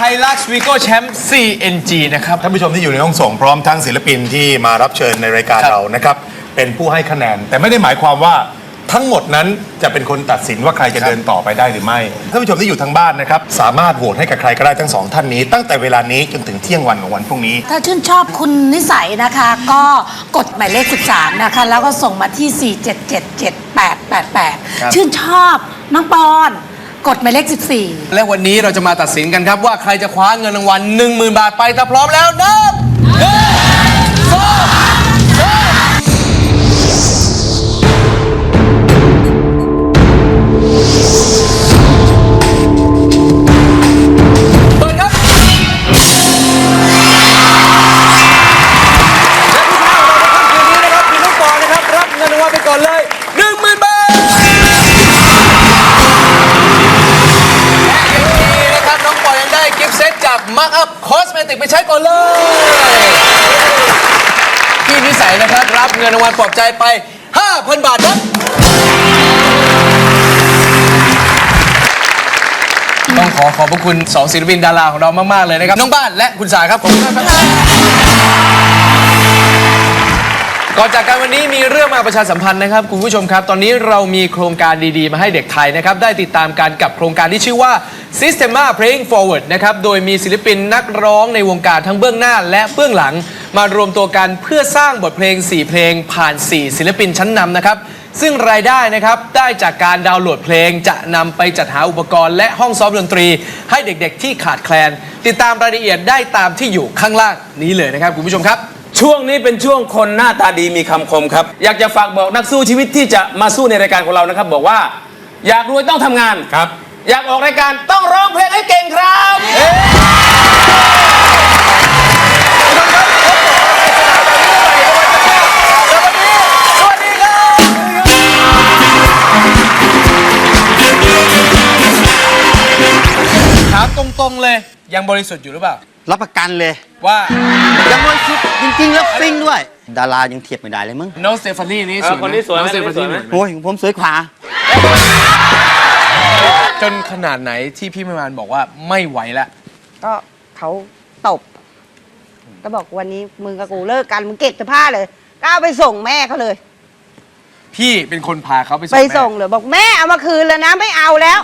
Toyota Hilux Vigo Champ CNG นะครับ ท่านผู้ชมที่อยู่ในห้องส่งพร้อมทั้งศิลปินที่มารับเชิญในรายการครับ เรานะครับ เป็นผู้ให้คะแนน แต่ไม่ได้หมายความว่าทั้งหมดนั้นจะเป็นคนตัดสินว่าใครจะเดินต่อไปได้หรือไม่ท่านผู้ชมที่อยู่ทางบ้านนะครับสามารถโหวตให้กับใครก็ได้ทั้งสองท่านนี้ ตั้งแต่เวลานี้จนถึงเที่ยงวันของวันพรุ่งนี้ ถ้าชื่นชอบคุณนิสัยนะคะ ก็กดหมายเลข 13 นะคะ แล้วก็ส่งมาที่ 4777888 ชื่นชอบน้องปอน กดหมายเลข 14 และวันนี้เราจะมาตัดสินกันครับว่าใครจะคว้าเงินรางวัล10,000 บาทไปถ้าพร้อมแล้วนับหนึ่งสองสามเปิดครับและผู้ชนะของเราในค่ำคืนนี้นะครับคือน้องปอนะครับรับเงินรางวัลไปก่อนเลย มาร์คอัพคอสเมติกไปใช้ก่อนเลยพี่นิสัยนะครับ รับเงินรางวัลปลอบใจไป 5,000 บาทครับ ต้องขอขอบพระคุณสองศิลปินดาราของเรามาก ๆ เลยนะครับ น้องบ้านและคุณสายครับ ขอบคุณมากครับ ก่อนจากกันวันนี้มีเรื่องมาประชาสัมพันธ์นะครับคุณผู้ชมครับ ตอนนี้เรามีโครงการดีๆ มาให้เด็กไทยนะครับได้ติดตามกันกับโครงการที่ชื่อว่า Systema Playing Forward นะครับโดยมีศิลปินนักร้องในวงการทั้งเบื้องหน้าและเบื้องหลัง มารวมตัวกันเพื่อสร้างบทเพลง 4 เพลง ผ่าน 4 ศิลปินชั้นนำนะครับซึ่งรายได้นะครับได้จากการดาวน์โหลดเพลง จะนำไปจัดหาอุปกรณ์และห้องซ้อมดนตรี ให้เด็กๆที่ขาดแคลน ติดตามรายละเอียดได้ตามที่อยู่ข้างล่างนี้เลยนะครับคุณผู้ชมครับ ช่วงนี้เป็นช่วงคนหน้าตาดีมีคำคมครับ อยากจะฝากบอกนักสู้ชีวิตที่จะมาสู้ในรายการของเรานะครับ บอกว่า อยากรวยต้องทำงาน ครับ อยากออกรายการต้องร้องเพลงให้เก่งครับถามตรงๆเลยยังบริสุทธิ์อยู่หรือเปล่า รับประกันเลยว่า ยังบริสุทธิ์ จริงๆ แล้วซิ่งด้วย ดารายังเทียบไม่ได้เลยมึง น้องสเตฟานี่นี่เออสวยไหมคนนี้สวยไหมองสเตฟาคนนี้สวยไหมนี่โอ้ยผมสวยขวา จนขนาดไหนที่พี่ไม่มานบอกว่าไม่ไหวแล้วก็เขาตบ ก็บอกวันนี้มึงกับกูเลิกกันมึงเก็บเสื้อผ้าเลยก็เอาไปส่งแม่เขาเลย พี่เป็นคนพาเขาไปส่งไปแม่ส่งเลยบอกแม่เอามาคืนแล้วนะไม่เอาแล้ว